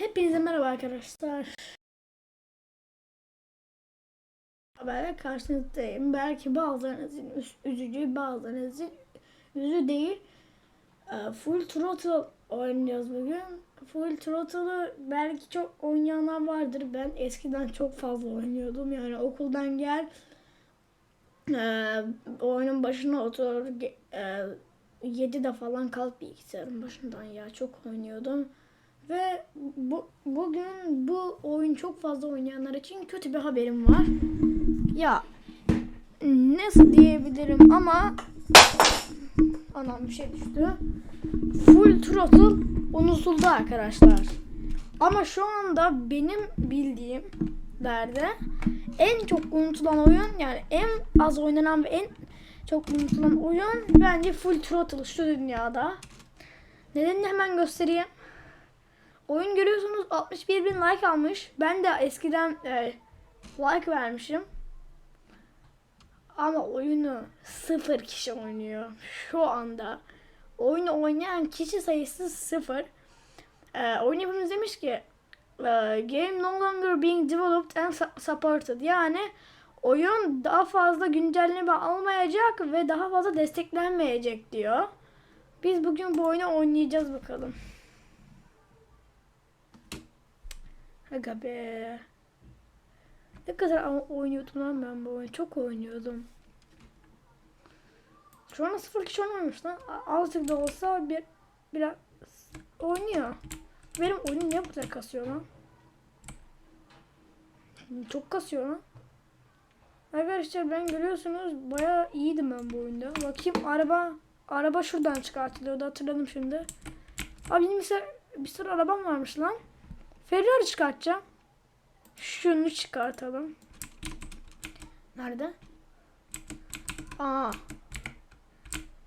Hepinize merhaba arkadaşlar. Haberle karşınızdayım. Belki bazılarınızın üz- üzücü, bazılarınızın üzücü değil. Ee, Full Throttle oynayacağız bugün. Full Throttle'ı belki çok oynayanlar vardır. Ben eskiden çok fazla oynuyordum. Yani okuldan gel ee, oyunun başına otur ge- e, 7'de falan kalk bilgisayarın başından ya çok oynuyordum. Ve bu, bugün bu oyun çok fazla oynayanlar için kötü bir haberim var. Ya nasıl diyebilirim ama anam bir şey düştü. Full Throttle unutuldu arkadaşlar. Ama şu anda benim bildiğim derde en çok unutulan oyun yani en az oynanan ve en çok unutulan oyun bence Full Throttle şu dünyada. Nedenini hemen göstereyim. Oyun görüyorsunuz 61 bin like almış. Ben de eskiden e, like vermişim. Ama oyunu sıfır kişi oynuyor. Şu anda oyunu oynayan kişi sayısı sıfır. E, oyun yapımcısı demiş ki e, game no longer being developed and su- supported. Yani oyun daha fazla güncelleme almayacak ve daha fazla desteklenmeyecek diyor. Biz bugün bu oyunu oynayacağız bakalım. Aga be. Ne kadar oynuyordum lan ben bu oyunu. Çok oynuyordum. Şu anda sıfır kişi oynamış lan. Azıcık da olsa bir biraz oynuyor. Benim oyun niye bu kadar kasıyor lan? Çok kasıyor lan. Arkadaşlar ben görüyorsunuz bayağı iyiydim ben bu oyunda. Bakayım araba araba şuradan çıkartılıyordu hatırladım şimdi. Abi benim bir sürü, bir sürü arabam varmış lan. Ferrari çıkartacağım. Şunu çıkartalım. Nerede? Aa.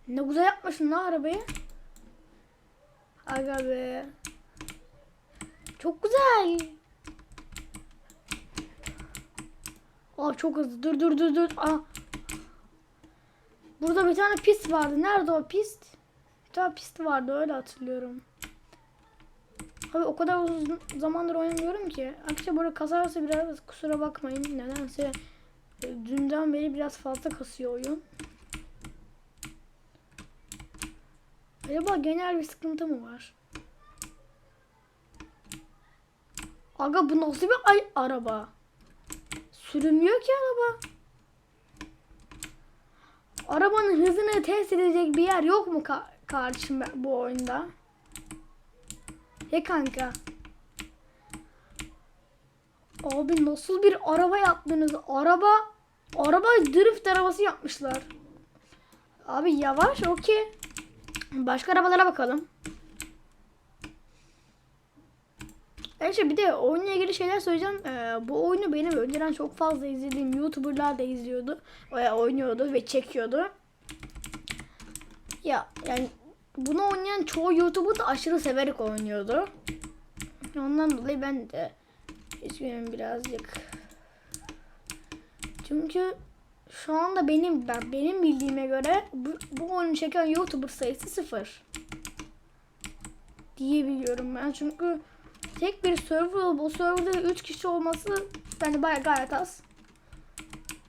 Ne güzel yapmışsın lan arabayı. Aga be. Çok güzel. Aa çok hızlı. Dur dur dur dur. Aa. Burada bir tane pist vardı. Nerede o pist? Bir tane pist vardı öyle hatırlıyorum. Abi o kadar uzun zamandır oynamıyorum ki. Arkadaşlar böyle kasarsa biraz kusura bakmayın. Nedense e, dünden beri biraz fazla kasıyor oyun. Acaba genel bir sıkıntı mı var? Aga bu nasıl bir ay araba? Sürünmüyor ki araba. Arabanın hızını test edecek bir yer yok mu ka- ben- bu oyunda? He kanka. Abi nasıl bir araba yaptınız? Araba araba drift arabası yapmışlar. Abi yavaş okey. Başka arabalara bakalım. Evet bir de oyunla ilgili şeyler söyleyeceğim. Ee, bu oyunu benim önceden çok fazla izlediğim YouTuber'lar da izliyordu. Oynuyordu ve çekiyordu. Ya yani bunu oynayan çoğu YouTuber da aşırı severek oynuyordu. Ondan dolayı ben de üzgünüm birazcık. Çünkü şu anda benim ben benim bildiğime göre bu, bu oyunu çeken YouTuber sayısı sıfır. Diyebiliyorum ben çünkü tek bir server bu serverda 3 kişi olması bence bayağı gayet az.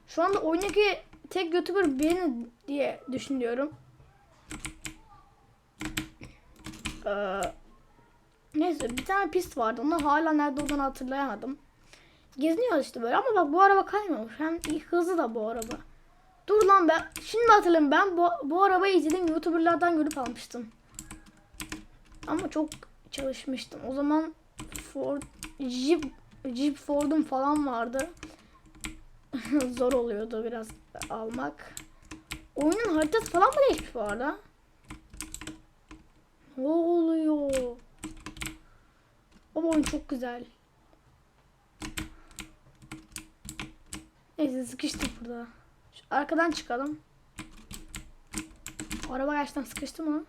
Şu anda oyundaki tek YouTuber benim diye düşünüyorum. Ee, neyse bir tane pist vardı. Onu hala nerede olduğunu hatırlayamadım. Geziniyor işte böyle ama bak bu araba kaymamış. Hem iyi, hızlı da bu araba. Dur lan ben şimdi hatırladım ben bu, bu arabayı izledim youtuberlardan görüp almıştım. Ama çok çalışmıştım. O zaman Ford Jeep Jeep Ford'um falan vardı. Zor oluyordu biraz almak. Oyunun haritası falan mı değişmiş bu arada? Ne oluyor? Ama oyun çok güzel. Neyse sıkıştık burada. Şu arkadan çıkalım. Araba gerçekten sıkıştı mı?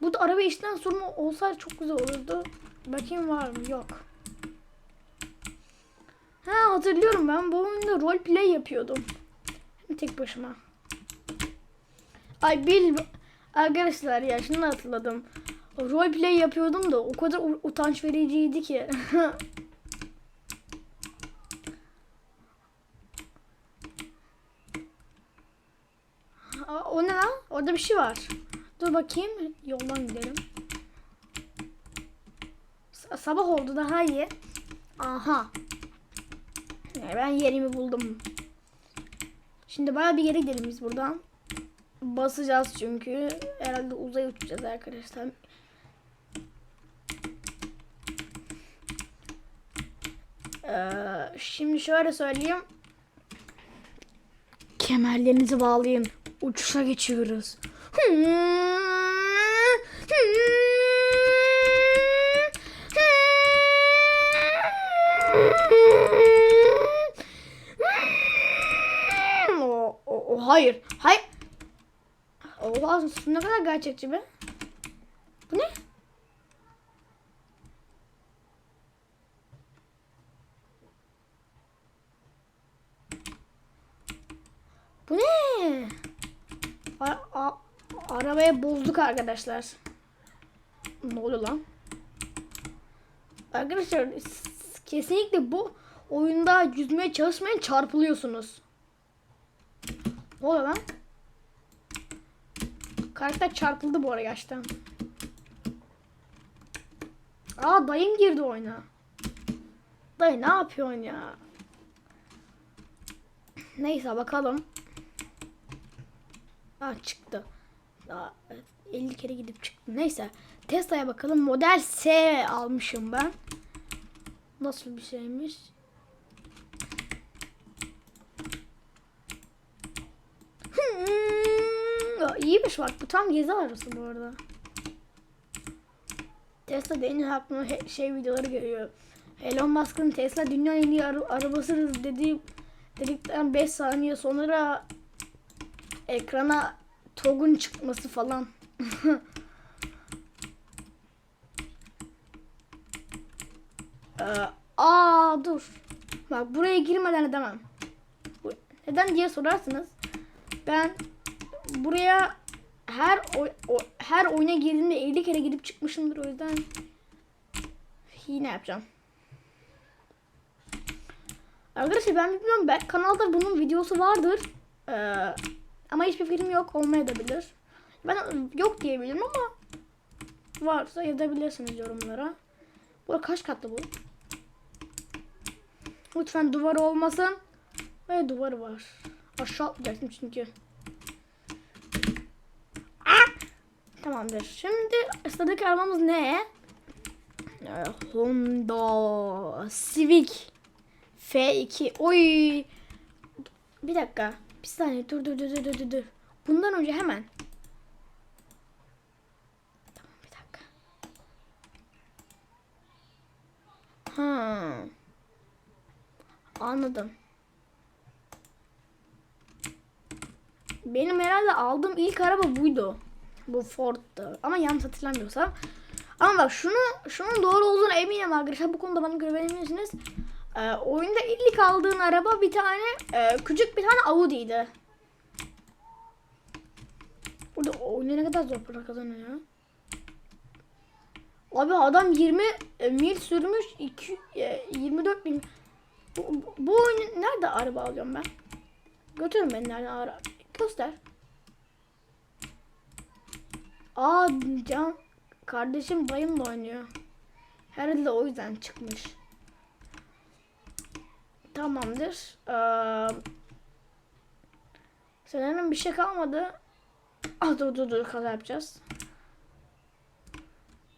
Bu da araba işten sonra olsaydı çok güzel olurdu. Bakayım var mı? Yok. Ha hatırlıyorum ben bu oyunda role play yapıyordum. Tek başıma. Ay bil arkadaşlar ya şunu hatırladım. roleplay yapıyordum da o kadar utanç vericiydi ki. O ne lan? Orada bir şey var. Dur bakayım. Yoldan gidelim. Sabah oldu daha iyi. Aha. Ben yerimi buldum. Şimdi bayağı bir yere gidelim biz buradan. Basacağız çünkü. Herhalde uzaya uçacağız arkadaşlar. Ee, şimdi şöyle söyleyeyim. Kemerlerinizi bağlayın. Uçuşa geçiyoruz. Hayır. Hayır. Oha ne kadar gerçekçi be. Bu ne? Bu ne? A- a- arabaya bozduk arkadaşlar. Ne oluyor lan? Arkadaşlar kesinlikle bu oyunda yüzmeye çalışmayın çarpılıyorsunuz. Ne oluyor lan? Karakter çarpıldı bu arada gerçekten. Aa dayım girdi oyuna. Dayı ne yapıyorsun ya? Neyse bakalım. Aa çıktı. Daha 50 kere gidip çıktı. Neyse. Tesla'ya bakalım. Model S almışım ben. Nasıl bir şeymiş? Hmm, ya iyiymiş bak. Bu tam gezi arası bu arada. Tesla deyince aklıma şey videoları geliyor. Elon Musk'ın Tesla dünyanın en iyi ara- arabasıdır dediği dedikten 5 saniye sonra ekrana TOG'un çıkması falan. Ee, aa dur. Bak buraya girmeden edemem. Neden diye sorarsınız. Ben buraya her oy- o, her oyuna girdiğimde 50 kere gidip çıkmışımdır o yüzden yine yapacağım. Arkadaşlar ben bilmiyorum ben kanalda bunun videosu vardır. Ee, ama hiçbir film yok olmayabilir. Ben yok diyebilirim ama varsa yazabilirsiniz yorumlara. Bu kaç katlı bu? Lütfen duvar olmasın. Ve duvarı var. Aşağı atlayacaksın çünkü. Ah! Tamamdır. Şimdi sıradaki arabamız ne? Ee, Honda Civic F2. Oy. Bir dakika. Bir saniye. Dur dur dur dur dur dur. Bundan önce hemen. Tamam bir dakika. Ha. Anladım. Benim herhalde aldığım ilk araba buydu. Bu Ford'tu. Ama yanlış hatırlamıyorsam. Ama bak şunu şunun doğru olduğunu eminim arkadaşlar. Bu konuda bana güvenebilirsiniz. Ee, oyunda ilk aldığın araba bir tane e, küçük bir tane Audi'ydi. Burada oyunda ne kadar zor para kazanıyor. Abi adam 20 e, mil sürmüş 2, e, 24 bin. Bu, bu, bu oyunu nerede araba alıyorum ben? Götürün beni nereden ara. Göster. Aa can kardeşim dayım da oynuyor. Herhalde o yüzden çıkmış. Tamamdır. Ee, sanırım bir şey kalmadı. Ah dur dur dur kaza yapacağız.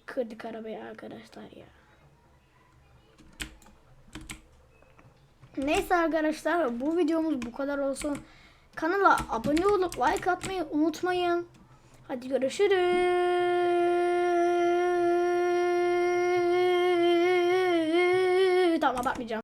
Kırdık arabayı arkadaşlar ya. Neyse arkadaşlar bu videomuz bu kadar olsun. Kanala abone olup like atmayı unutmayın. Hadi görüşürüz. Tamam abartmayacağım.